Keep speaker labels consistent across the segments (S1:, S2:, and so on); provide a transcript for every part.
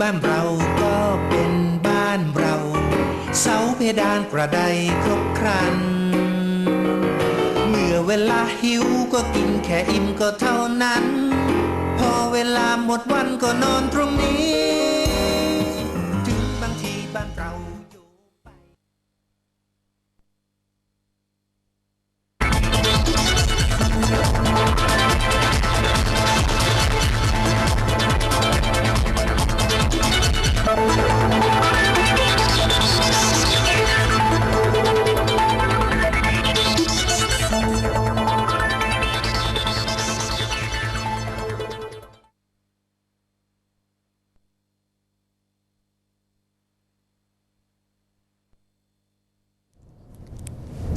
S1: บ้านเราก็เป็นบ้านเรา เสาเพดานกระไดครบครัน เมื่อเวลาหิวก็กินแค่อิ่มก็เท่านั้น พอเวลาหมดวันก็นอนตรงนี้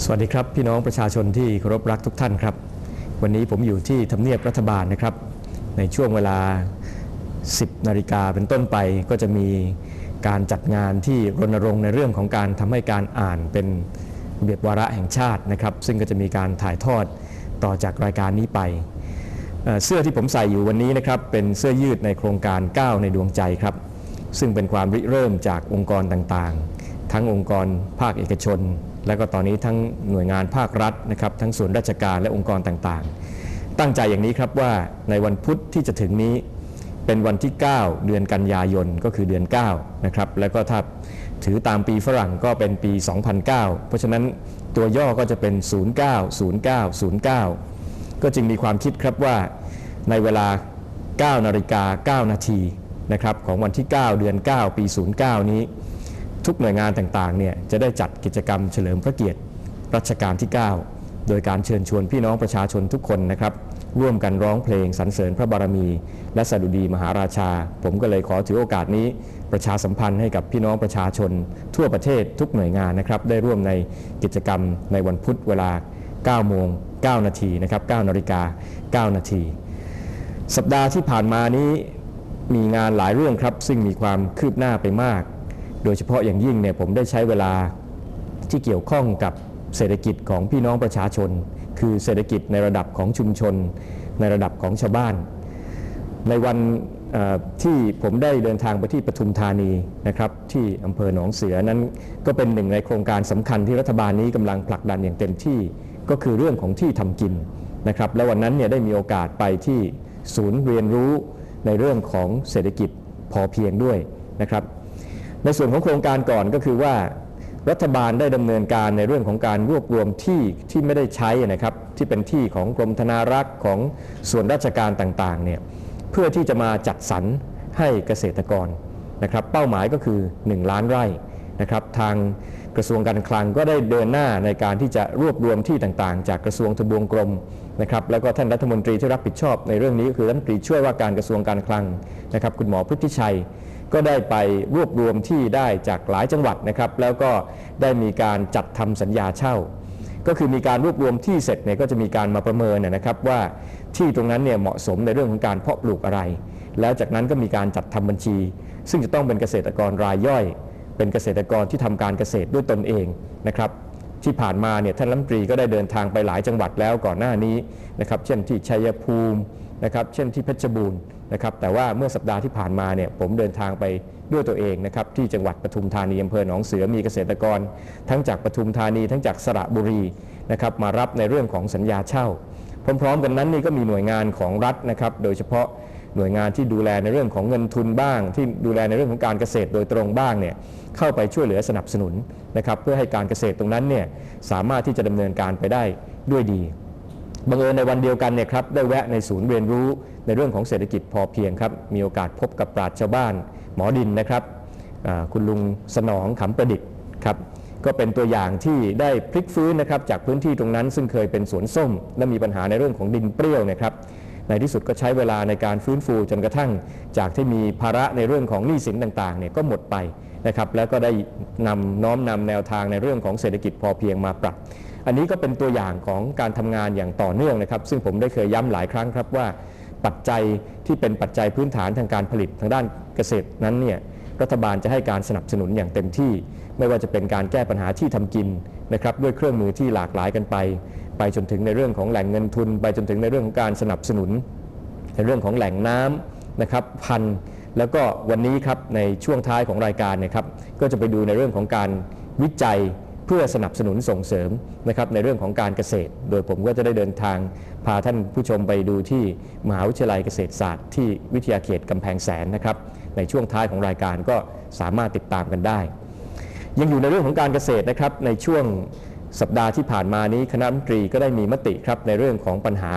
S2: สวัสดีครับ พี่น้องประชาชนที่เคารพรักทุกท่านครับ วันนี้ผมอยู่ที่ทำเนียบรัฐบาลนะครับ ในช่วงเวลา 10 นาฬิกาเป็นต้นไปก็จะมีการจัดงานที่รณรงค์ในเรื่องของการทำให้การอ่านเป็นเบียบวาระแห่งชาตินะครับ ซึ่งก็จะมีการถ่ายทอดต่อจากรายการนี้ไปเอ่อเสื้อที่ผมใส่อยู่วันนี้นะครับเป็นเสื้อยืดในโครงการ 9 ในดวงใจครับ ซึ่งเป็นความริเริ่มจากองค์กรต่างๆ ทั้งองค์กรภาคเอกชน และก็ตอนนี้ทั้งหน่วยงานภาครัฐนะครับทั้งส่วนราชการและองค์กรต่างๆ ตั้งใจอย่างนี้ครับว่าในวันพุธที่จะถึงนี้เป็นวันที่ 9 เดือนกันยายนก็คือเดือน9นะครับแล้วก็ถ้าถือตามปีฝรั่งก็เป็นปี 2009 เพราะฉะนั้นตัวย่อก็จะเป็น 090909ก็จึงมีความคิดครับว่าในเวลา 9 นาฬิกา 9 นาทีนะครับของวันที่ 9 เดือน 9 ปี 09 นี้ ทุกหน่วยงานต่างๆเนี่ยจะได้จัดกิจกรรมเฉลิมพระเกียรติรัชกาลที่ 9 โดยการเชิญชวนพี่น้องประชาชนทุกคนนะครับร่วมกันร้องเพลงสรรเสริญพระบารมี และสดุดีมหาราชา ผมก็เลยขอถือโอกาสนี้ ประชาสัมพันธ์ให้กับพี่น้องประชาชน ทั่วประเทศทุกหน่วยงานนะครับได้ร่วมในกิจกรรมในวันพุธเวลา 9 โมง 9 นาทีนะครับ9นาฬิกา 9 นาที สัปดาห์ที่ผ่านมานี้มีงานหลายเรื่องครับ ซึ่งมีความคืบหน้าไปมาก โดยเฉพาะอย่างยิ่งเนี่ยผมได้ใช้เวลาที่เกี่ยวข้องกับเศรษฐกิจของพี่น้องประชาชน คือเศรษฐกิจในระดับของชุมชน ในระดับของชาวบ้าน ในวันที่ผมได้เดินทางไปที่ปทุมธานีนะครับที่อำเภอหนองเสือนั้นก็เป็นหนึ่งในโครงการสำคัญที่รัฐบาลนี้กำลังผลักดันอย่างเต็มที่ก็คือเรื่องของที่ทำกินนะครับและวันนั้นเนี่ยได้มีโอกาสไปที่ศูนย์เรียนรู้ในเรื่องของเศรษฐกิจพอเพียงด้วยนะครับ ในส่วนของโครงการก่อนก็คือว่ารัฐบาลได้ดำเนินการในเรื่องของการรวบรวมที่ที่ไม่ได้ใช้นะครับที่เป็นที่ของกรมธนารักษ์ของส่วนราชการต่างๆเนี่ยเพื่อที่จะมาจัดสรรให้เกษตรกรนะครับเป้าหมายก็คือ 1 ล้านไร่นะครับทางกระทรวงการคลังก็ได้เดินหน้าในการที่จะรวบรวมที่ต่างๆ จากกระทรวงทบวงกรมนะครับแล้วก็ท่านรัฐมนตรีที่รับผิดชอบในเรื่องนี้ก็คือรัฐมนตรีช่วยว่าการกระทรวงการคลังนะครับคุณหมอพุทธิชัย ก็ได้ไปรวบรวมที่ได้จากหลายจังหวัดนะครับ แล้วก็ได้มีการจัดทำสัญญาเช่า ก็คือมีการรวบรวมที่เสร็จเนี่ยก็จะมีการมาประเมินนะครับว่าที่ตรงนั้นเนี่ยเหมาะสมในเรื่องของการเพาะปลูกอะไร แล้วจากนั้นก็มีการจัดทำบัญชี ซึ่งจะต้องเป็นเกษตรกรรายย่อย เป็นเกษตรกรที่ทำการเกษตรด้วยตนเองนะครับที่ผ่านมาเนี่ยท่านรัฐมนตรีก็ได้เดินทางไปหลายจังหวัดแล้วก่อนหน้านี้นะครับเช่นที่ชัยภูมินะครับเช่นที่เพชรบูรณ์ นะครับแต่ว่าเมื่อสัปดาห์ที่ผ่านมาเนี่ยผมเดินทางไปด้วยตัวเองนะครับที่จังหวัดปทุมธานีอำเภอหนองเสือมีเกษตรกร ทั้งจากปทุมธานีทั้งจากสระบุรีนะครับมารับในเรื่องของสัญญาเช่า พร้อมๆ กันนั้นนี่ก็มีหน่วยงานของรัฐนะครับโดยเฉพาะหน่วยงานที่ดูแลในเรื่องของเงินทุนบ้าง ที่ดูแลในเรื่องของการเกษตรโดยตรงบ้างเนี่ยเข้าไปช่วยเหลือสนับสนุนนะครับเพื่อให้การเกษตรตรงนั้นเนี่ยสามารถที่จะดำเนินการไปได้ด้วยดี บังเอิญในวันเดียวกันเนี่ยครับได้แวะในศูนย์เรียนรู้ในเรื่องของเศรษฐกิจพอเพียงครับมีโอกาสพบกับปราชญ์ชาวบ้าน หมอดินนะครับคุณลุงสนองขำประดิษฐ์ครับก็เป็นตัวอย่างที่ได้พลิกฟื้นนะครับจากพื้นที่ตรงนั้น ซึ่งเคยเป็นสวนส้ม และมีปัญหาในเรื่องของดินเปรี้ยวนะครับในที่สุดก็ใช้เวลาในการฟื้นฟูจนกระทั่ง จากที่มีภาระในเรื่องของหนี้สินต่างๆเนี่ยก็หมดไปนะครับแล้วก็ได้นำน้อมนำแนวทางในเรื่องของเศรษฐกิจพอเพียงมาปรับ อันนี้ก็เป็นตัวอย่างของการทำงานอย่างต่อเนื่องนะครับ ซึ่งผมได้เคยย้ำหลายครั้งครับว่า ปัจจัยที่เป็นปัจจัยพื้นฐานทางการผลิตทางด้านเกษตรนั้นเนี่ยรัฐบาลจะให้การสนับสนุนอย่างเต็มที่ ไม่ว่าจะเป็นการแก้ปัญหาที่ทำกินนะครับด้วยเครื่องมือที่หลากหลายกันไป ไปจนถึงในเรื่องของแหล่งเงินทุน ไปจนถึงในเรื่องของการสนับสนุน ในเรื่องของแหล่งน้ำนะครับพันแล้วก็วันนี้ครับในช่วงท้ายของรายการนยครับก็จะไปดูในเรื่องของการวิจัย เพื่อสนับสนุนส่งเสริมนะครับในเรื่องของการเกษตร โดยผมก็จะได้เดินทางพาท่านผู้ชมไปดูที่มหาวิทยาลัยเกษตรศาสตร์ที่วิทยาเขตกำแพงแสนนะครับในช่วงท้ายของรายการก็สามารถติดตามกันได้ ยังอยู่ในเรื่องของการเกษตรนะครับในช่วงสัปดาห์ที่ผ่านมานี้คณะมนตรีก็ได้มีมติครับในเรื่องของปัญหา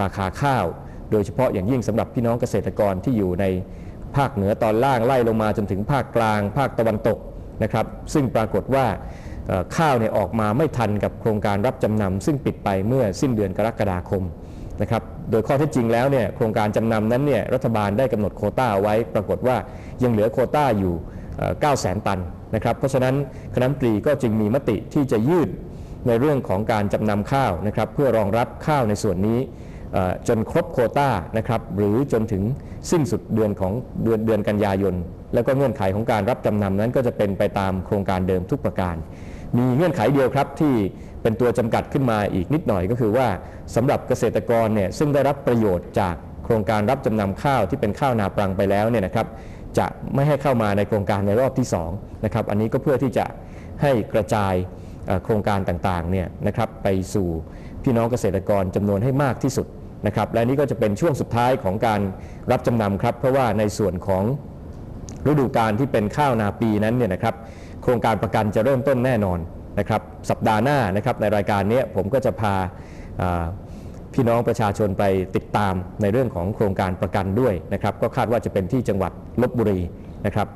S2: ราคาข้าว โดยเฉพาะอย่างยิ่งสำหรับพี่น้องเกษตรกรที่อยู่ในภาคเหนือตอนล่างไล่ลงมาจนถึงภาคกลาง ภาคตะวันตกนะครับซึ่งปรากฏว่า ข้าวเนี่ยออกมาไม่ทันกับโครงการรับจำนำซึ่งปิดไปเมื่อสิ้นเดือนกรกฎาคมนะครับโดยข้อเท็จจริงแล้วเนี่ยโครงการจำนำนั้นเนี่ยรัฐบาลได้กำหนดโคต้าเอาไว้ ปรากฏว่ายังเหลือโคต้าอยู่9 0 0 0 0 0 ตันนะครับเพราะฉะนั้นคณะมนตรีก็จึงมีมติที่จะยืดในเรื่องของการจำนำข้าวนะครับเพื่อรองรับข้าวในส่วนนี้จนครบโคต้านะครับหรือจนถึงสิ้นสุดเดือนของเดือนเดือนกันยายน แล้วก็เงื่อนไขของการรับจำนำนั้นก็จะเป็นไปตามโครงการเดิมทุกประการ มีเงื่อนไขเดียวครับที่เป็นตัวจำกัดขึ้นมาอีกนิดหน่อยก็คือว่าสำหรับเกษตรกรเนี่ยซึ่งได้รับประโยชน์จากโครงการรับจำนำข้าวที่เป็นข้าวนาปรังไปแล้วเนี่ยนะครับจะไม่ให้เข้ามาในโครงการในรอบที่2นะครับอันนี้ก็เพื่อที่จะให้กระจายโครงการต่างๆเนี่ยนะครับไปสู่พี่น้องเกษตรกรจำนวนให้มากที่สุดนะครับและนี่ก็จะเป็นช่วงสุดท้ายของการรับจำนำครับ เพราะว่าในส่วนของฤดูกาลที่เป็นข้าวนาปีนั้นเนี่ยนะครับ โครงการประกันจะเริ่มต้นแน่นอนนะครับสัปดาห์หน้านะครับในรายการนี้ผมก็จะพาพี่น้องประชาชนไปติดตามในเรื่องของโครงการประกันด้วยนะครับก็คาดว่าจะเป็นที่จังหวัดลบบุรีนะครับ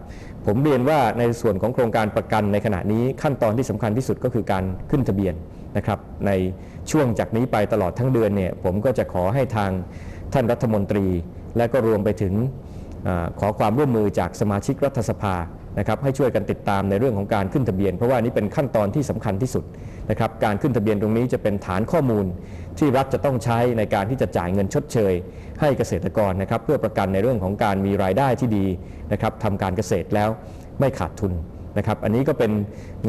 S2: ผมเรียนว่าในส่วนของโครงการประกันในขณะนี้ขั้นตอนที่สำคัญที่สุดก็คือการขึ้นทะเบียนนะครับในช่วงจากนี้ไปตลอดทั้งเดือนเนี่ยผมก็จะขอให้ทางท่านรัฐมนตรี และก็รวมไปถึงอขอความร่วมมือจากสมาชิกรัฐสภา นะครับให้ช่วยกันติดตามในเรื่องของการขึ้นทะเบียน เพราะว่านี่เป็นขั้นตอนที่สำคัญที่สุดนะครับการขึ้นทะเบียนตรงนี้จะเป็นฐานข้อมูลที่รัฐจะต้องใช้ในการที่จะจ่ายเงินชดเชย ให้เกษตรกรนะครับเพื่อประกันในเรื่องของการมีรายได้ที่ดีนะครับทำการเกษตรแล้วไม่ขาดทุนนะครับอันนี้ก็เป็น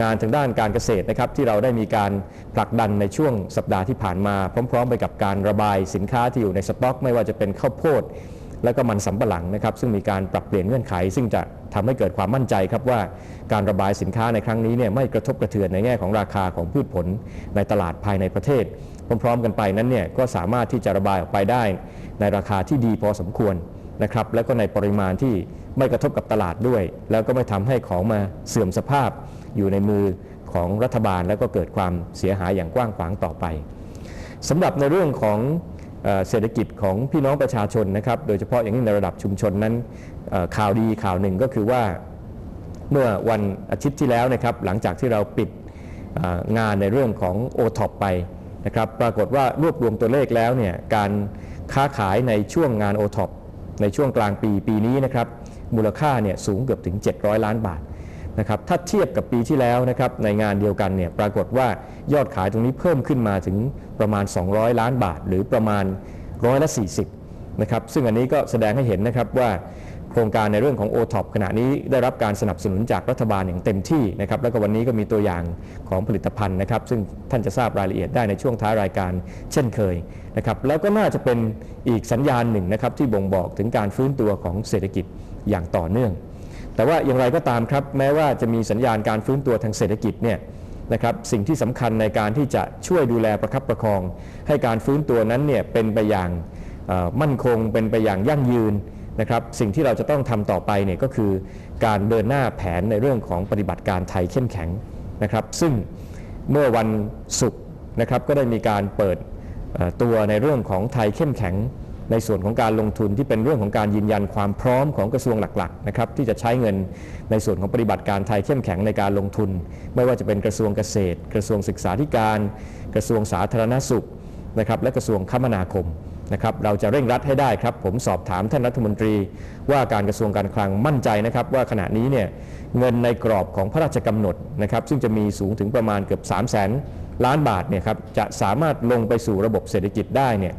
S2: งานทางด้านการเกษตรนะครับที่เราได้มีการผลักดันในช่วงสัปดาห์ที่ผ่านมา พร้อม ๆ ไปกับการระบายสินค้าที่อยู่ในสต็อก ไม่ว่าจะเป็นข้าวโพด และก็มันสำปะหลังนะครับ ซึ่งมีการปรับเปลี่ยนเงื่อนไข ซึ่งจะทำให้เกิดความมั่นใจครับว่าการระบายสินค้าในครั้งนี้เนี่ยไม่กระทบกระเทือนในแง่ของราคาของพืชผลในตลาดภายในประเทศ พร้อมๆ กันไปนั้นเนี่ยก็สามารถที่จะระบายออกไปได้ ในราคาที่ดีพอสมควรนะครับแล้วก็ในปริมาณที่ไม่กระทบกับตลาดด้วย แล้วก็ไม่ทำให้ของมาเสื่อมสภาพ อยู่ในมือของรัฐบาลแล้วก็เกิดความเสียหายอย่างกว้างขวางต่อไปสำหรับในเรื่องของ เศรษฐกิจของพี่น้องประชาชนนะครับ โดยเฉพาะอย่างยิ่งในระดับชุมชนนั้นข่าวดีข่าวหนึ่งก็คือว่าเมื่อวันอาทิตย์ที่แล้วนะครับ หลังจากที่เราปิดงานในเรื่องของ o t o p ไปนะครับ ปรากฏว่ารวบรวมตัวเลขแล้วเนี่ยการค้าขายในช่วงงาน o t o p ในช่วงกลางปีปีนี้นะครับมูลค่าเนี่ยสูงเกือบถึง 700 ล้านบาท นะครับถ้าเทียบกับปีที่แล้วนะครับในงานเดียวกันเนี่ยปรากฏว่ายอดขายตรงนี้เพิ่มขึ้นมาถึงประมาณ 200 ล้านบาท หรือประมาณร้อยละ40นะครับซึ่งอันนี้ก็แสดงให้เห็นนะครับว่าโครงการในเรื่องของ o t o p ขณะนี้ได้รับการสนับสนุนจากรัฐบาลอย่างเต็มที่นะครับแล้วก็วันนี้ก็มีตัวอย่างของผลิตภัณฑ์นะครับ ซึ่งท่านจะทราบรายละเอียดได้ในช่วงท้ายรายการเช่นเคยนะครับแล้วก็น่าจะเป็นอีกสัญญาณหนึ่งนะครับที่บ่งบอกถึงการฟื้นตัวของเศรษฐกิจอย่างต่อเนื่อง แต่ว่าอย่างไรก็ตามครับ แม้ว่าจะมีสัญญาณการฟื้นตัวทางเศรษฐกิจเนี่ยนะครับสิ่งที่สำคัญในการที่จะช่วยดูแลประคับประคอง ให้การฟื้นตัวนั้นเนี่ยเป็นไปอย่างมั่นคงเป็นไปอย่างยั่งยืนนะครับสิ่งที่เราจะต้องทำต่อไปเนี่ยก็คือการเดินหน้าแผนในเรื่องของปฏิบัติการไทยเข้มแข็งนะครับ ซึ่งเมื่อวันศุกร์นะครับก็ได้มีการเปิดตัวในเรื่องของไทยเข้มแข็ง ในส่วนของการลงทุนที่เป็นเรื่องของการยืนยันความพร้อมของกระทรวงหลักๆนะครับที่จะใช้เงินในส่วนของปฏิบัติการไทยเข้มแข็งในการลงทุน ไม่ว่าจะเป็นกระทรวงเกษตร กระทรวงศึกษาธิการ กระทรวงสาธารณสุขนะครับและกระทรวงคมนาคมนะครับเราจะเร่งรัดให้ได้ครับ ผมสอบถามท่านรัฐมนตรี ว่าการกระทรวงการคลังมั่นใจนะครับ ว่าขณะนี้เนี่ยเงินในกรอบของพระราชกำหนดนะครับซึ่งจะมีสูงถึงประมาณเกือบ 3 0 0 0 0 0 ล้านบาทเนี่ยครับจะสามารถลงไปสู่ระบบเศรษฐกิจได้เนี่ย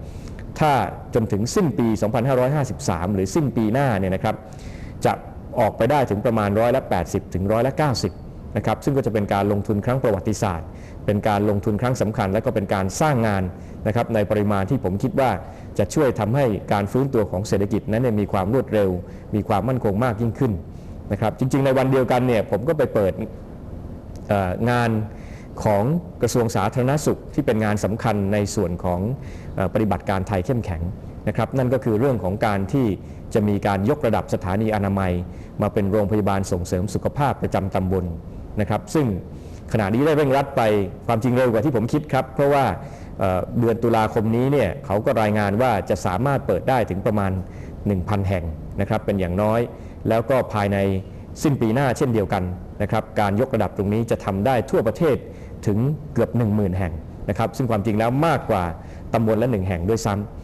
S2: ถ้าจนถึงสิ้นปี 2553 หรือสิ้นปีหน้าเนี่ยนะครับจะออกไปได้ถึงประมาณร้อยละ 80 ถึงร้อยละ 90 นะครับซึ่งก็จะเป็นการลงทุนครั้งประวัติศาสตร์ เป็นการลงทุนครั้งสำคัญ และก็เป็นการสร้างงานนะครับในปริมาณที่ผมคิดว่าจะช่วยทำให้การฟื้นตัวของเศรษฐกิจนั้นเนี่ยมีความรวดเร็ว มีความมั่นคงมากยิ่งขึ้นนะครับจริงๆ ในวันเดียวกันเนี่ยผมก็ไปเปิดงาน ของกระทรวงสาธารณสุขที่เป็นงานสำคัญในส่วนของปฏิบัติการไทยเข้มแข็งนะครับนั่นก็คือเรื่องของการที่จะมีการยกระดับสถานีอนามัย มาเป็นโรงพยาบาลส่งเสริมสุขภาพประจำตำบลนะครับ ซึ่งขณะนี้ได้เร่งรัดไปความจริงเร็วกว่าที่ผมคิดครับ เพราะว่าเอ่อเดือนตุลาคมนี้เนี่ยเขาก็รายงานว่าจะสามารถเปิดได้ถึงประมาณ 1,000 แห่งนะครับเป็นอย่างน้อย แล้วก็ภายในสิ้นปีหน้าเช่นเดียวกันนะครับการยกระดับตรงนี้จะทำได้ทั่วประเทศ ถึงเกือบ 10,000 แห่งนะครับซึ่งความจริงแล้วมากกว่าตำบลละหนึ่งแห่งด้วยซ้ำ